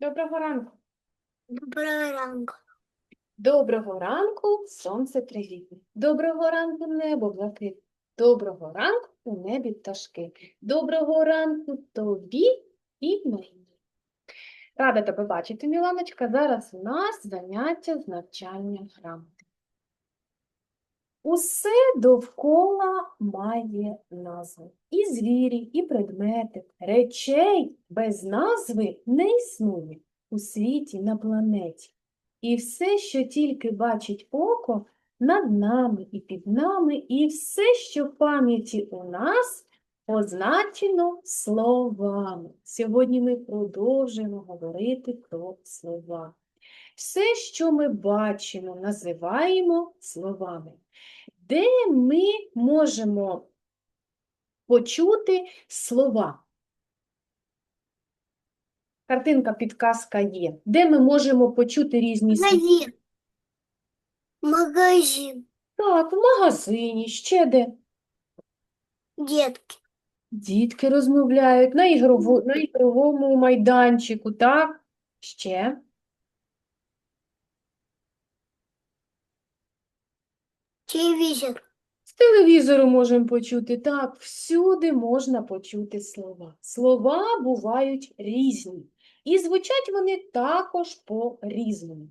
Доброго ранку. Доброго ранку. Доброго ранку, сонце привітне. Доброго ранку, небо блакитне. Доброго ранку у небі пташки. Доброго ранку тобі і мені. Рада тебе бачити, Міланочка. Зараз у нас заняття з навчання грамоти. Усе довкола має назву. І звірі, і предмети, речей без назви не існує у світі на планеті. І все, що тільки бачить око, над нами і під нами, і все, що в пам'яті у нас, позначено словами. Сьогодні ми продовжуємо говорити про слова. Все, що ми бачимо, називаємо словами. Де ми можемо почути слова? Картинка підказка є. Де ми можемо почути різні слова? Магазин. Магазин. Так, в магазині, ще де. Детки. Дітки розмовляють на ігрову, на ігровому майданчику, так? Ще. Телевизор. З телевізору можемо почути, так, всюди можна почути слова. Слова бувають різні, і звучать вони також по-різному.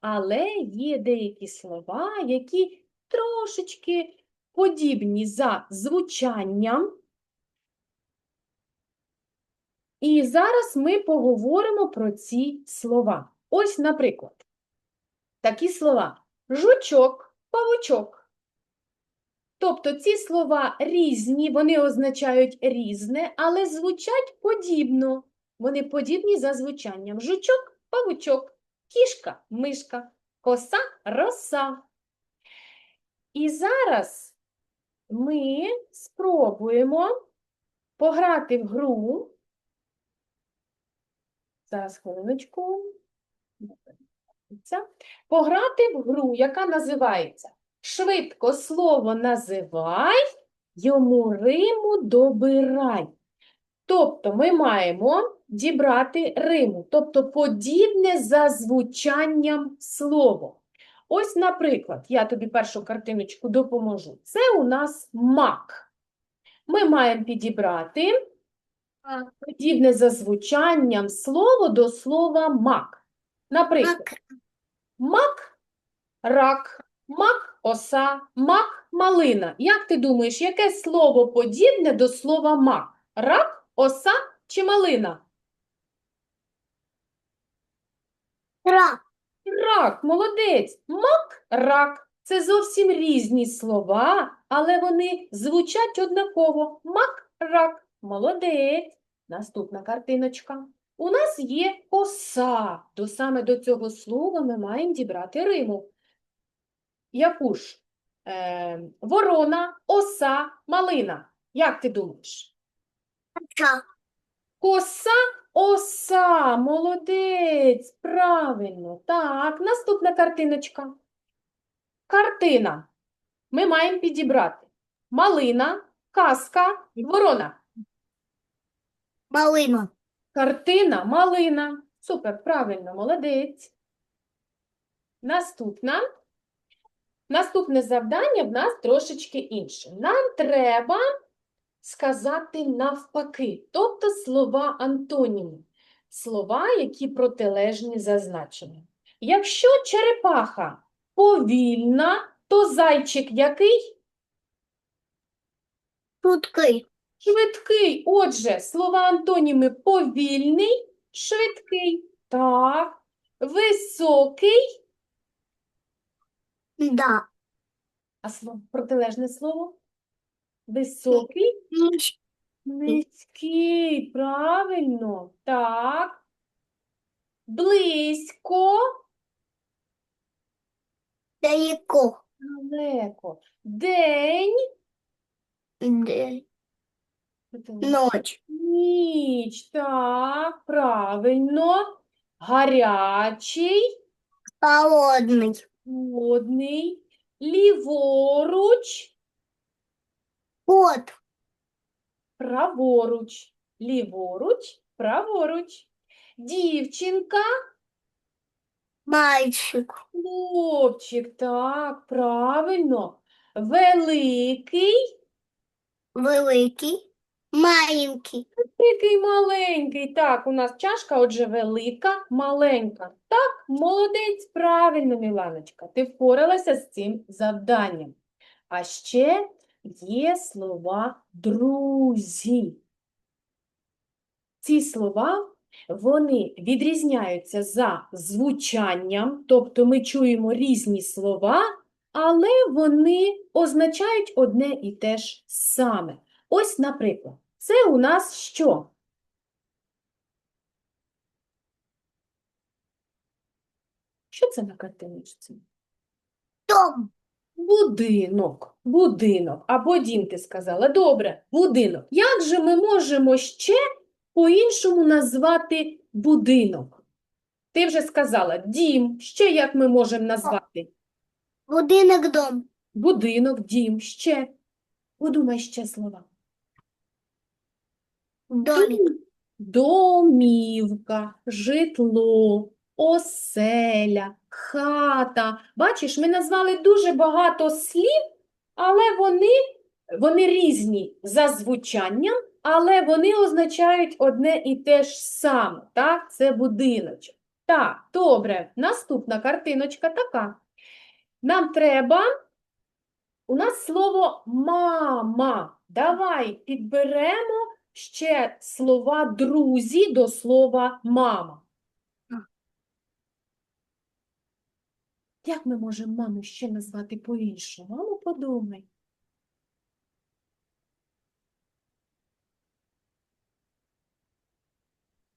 Але є деякі слова, які трошечки подібні за звучанням. І зараз ми поговоримо про ці слова. Ось, наприклад, такі слова: жучок, павучок. Тобто ці слова різні, вони означають різне, але звучать подібно. Вони подібні за звучанням. Жучок, павучок, кішка, мишка, коса, роса. І зараз ми спробуємо пограти в гру. Зараз хвилиночку. Пограти в гру, яка називається Швидко слово називай, йому риму добирай. Тобто ми маємо дібрати риму, тобто подібне за звучанням слово. Ось, наприклад, я тобі першу картиночку допоможу. Це у нас мак. Ми маємо підібрати подібне за звучанням слово до слова мак. Наприклад, Мак. Рак, мак, оса, мак, малина. Як ти думаєш, яке слово подібне до слова мак? Рак, оса чи малина? Рак. Рак, молодець. Мак, рак. Це зовсім різні слова, але вони звучать однаково. Мак, рак. Молодець. Наступна картиночка. У нас є коса. То саме до цього слова ми маємо дібрати риму. Яку ж? Е, ворона, оса, малина. Як ти думаєш? Ча. Коса, оса, молодець, правильно. Так, наступна картиночка. Картина. Ми маємо підібрати. Малина, казка, ворона. Малина. Картина, малина. Супер, правильно, молодець. Наступна. Наступне завдання в нас трошечки інше. Нам треба сказати навпаки, тобто слова антоніми, слова, які протилежні за. Якщо черепаха повільна, то зайчик який? Шуткой. Швидкий. Отже, слова антоніми повільний, швидкий. Так. Високий. Да. А слово, протилежне слово? Високий. Низький, правильно. Так. Близько, Далеко. далеко. День, Де- протилежне. Ночь. ніч. Так, правильно. Гарячий, Холодный. холодний, ліворуч, Кот. праворуч. Ліворуч, праворуч. Дівчинка, Мальчик. хлопчик, так, правильно. Великий, Великий. Маленький. великий, маленький. Так, у нас чашка, отже, велика, маленька. Так, молодець, правильно, Міланочка. Ти впоралася з цим завданням. А ще є слова друзі. Ці слова, вони відрізняються за звучанням, тобто ми чуємо різні слова, але вони означають одне і те ж саме. Ось, наприклад, це у нас що? Що це на картиночці? Дом. Будинок, будинок. Або дім, ти сказала. Добре, будинок. Як же ми можемо ще по-іншому назвати будинок? Ти вже сказала дім. Ще як ми можемо назвати? Будинок дом. Будинок, дім, ще. Подумай ще слова. Домик. Домівка, житло, оселя, хата. Бачиш, ми назвали дуже багато слів, але вони, вони різні за звучанням, але вони означають одне і те ж саме. Так, це будиночок. Так, добре. Наступна картиночка така. Нам треба. У нас слово мама. Давай підберемо ще слова друзі до слова мама. Як ми можемо маму ще назвати по-іншому? Мамо, подумай.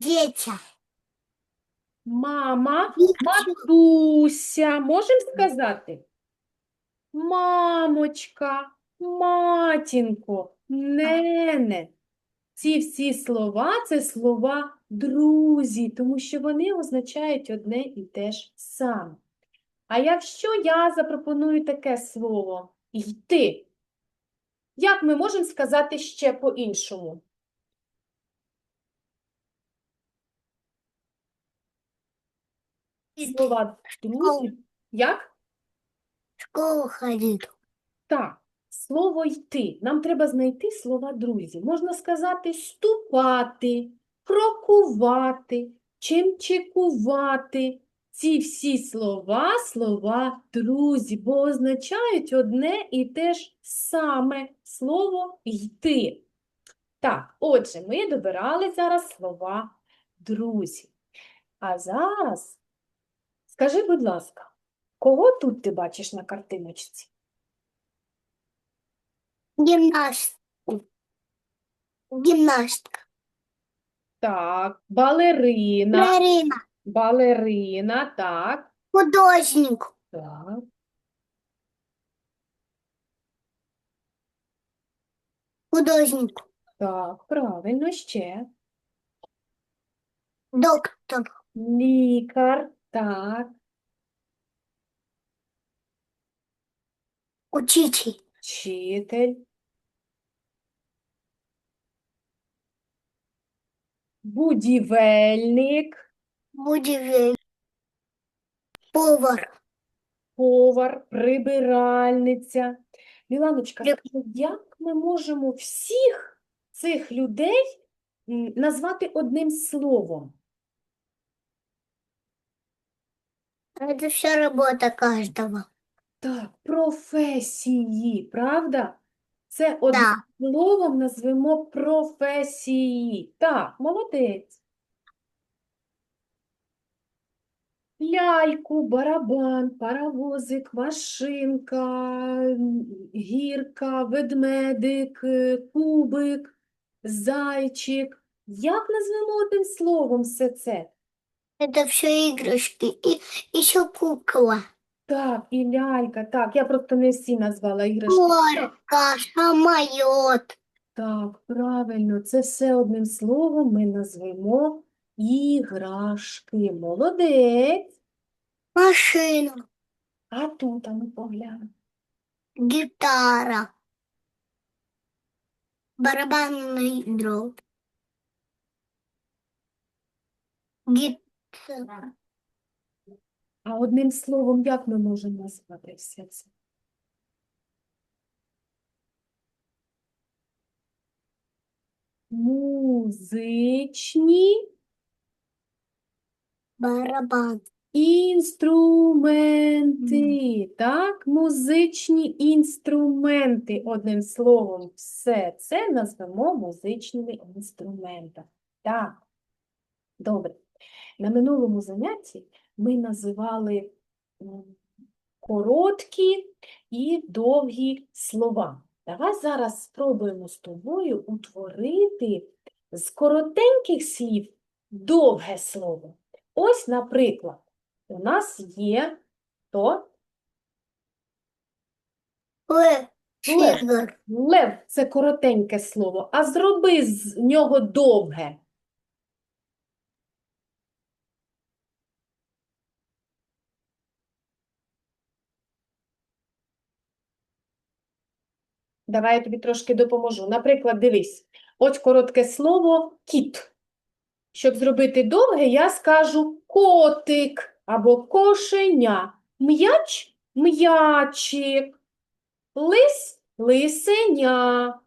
Дитя. Мама, матуся. Можемо сказати? Мамочка, матінко, нене. Ці всі слова – це слова друзі, тому що вони означають одне і те ж саме. А якщо я запропоную таке слово йти, як ми можемо сказати ще по-іншому? Слова друзі. Як? Школу ходить. Так, слово йти. Нам треба знайти слова друзі. Можна сказати ступати, крокувати, чимчикувати. Ці всі слова слова друзі, бо означають одне і те ж саме слово йти. Так, отже, ми добирали зараз слова друзі. А зараз скажи, будь ласка, кого тут ти бачиш на картиночці? Гимнаст. Гимнастка. Так, балерина, Балерина. балерина, так, Художник. так, Художник. так, правильно, ще. Доктор. Лікар, так, Учитель. Вчитель, будівельник, Будівель. Повар. повар, прибиральниця. Міланочка, скажи, як ми можемо всіх цих людей назвати одним словом? Это все работа каждого. Так, професії, правда? Це одним Да. словом назвемо професії. Так, молодець. Ляльку, барабан, паровозик, машинка, м, гірка, ведмедик, е, кубик, зайчик. Як назвемо одним словом все це? Это все игрушки. И еще кукла. Так, і лялька, так, я просто не всі назвала іграшки. Горка, самолет. Так, правильно, це все одним словом ми назвемо іграшки. Молодець. Машина. А тут, а ну поглянь. Гитара. Барабанный дров. Гітара. А одним словом, як ми можемо назвати все це? Музичні Барабан. інструменти. Так, музичні інструменти. Одним словом, все це назвемо музичними інструментами. Так, добре. На минулому занятті ми називали короткі і довгі слова. Давай зараз спробуємо з тобою утворити з коротеньких слів довге слово. Ось, наприклад, у нас є то Лев. Лев. Лев це коротеньке слово, а зроби з нього довге. Давай я тобі трошки допоможу. Наприклад, дивись, ось коротке слово кіт. Щоб зробити довге, я скажу котик або кошеня, м'яч м'ячик, лис лисеня.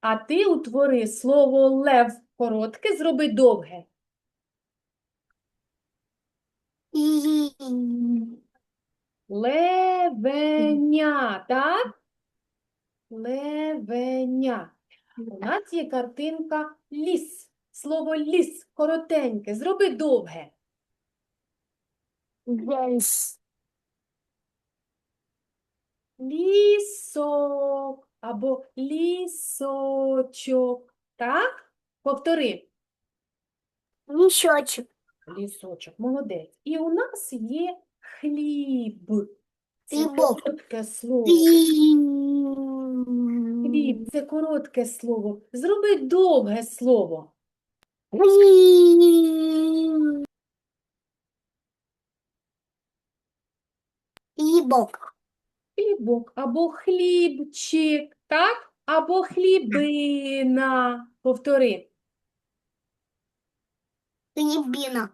А ти утвори слово лев коротке, зроби довге. Левеня, так? Левеня. У нас є картинка ліс. Слово ліс коротеньке, зроби довге. Лес. Лісок або лісочок. Так? Повтори. Мішочок. Лісочок, молодець. І у нас є хліб. Це коротке слово. Хліб. Хліб, це коротке слово. Зроби довге слово. Хліб. Хлібок. Хлібок або хлібчик, так? Або хлібина. Повтори. Хлібина.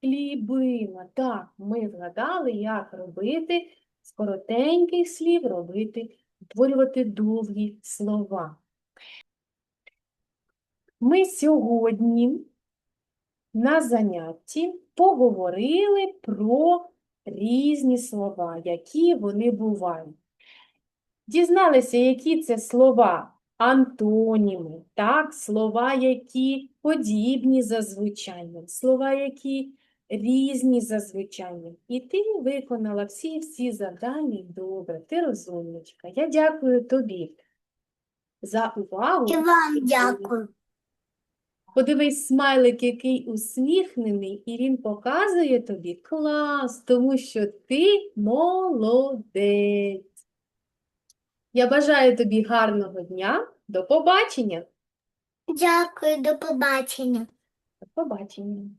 Хлібина. Так, ми згадали, як робити з коротеньких слів робити, утворювати довгі слова. Ми сьогодні на занятті поговорили про різні слова, які вони бувають. Дізналися, які це слова антоніми, так, слова, які подібні за звучанням, слова, які різні за звучанням. І ти виконала всі-всі завдання добре, ти розумничка. Я дякую тобі за увагу. І вам дякую. Подивись, смайлик, який усміхнений, і він показує тобі клас, тому що ти молодець. Я бажаю тобі гарного дня. До побачення. Дякую, до побачення. До побачення.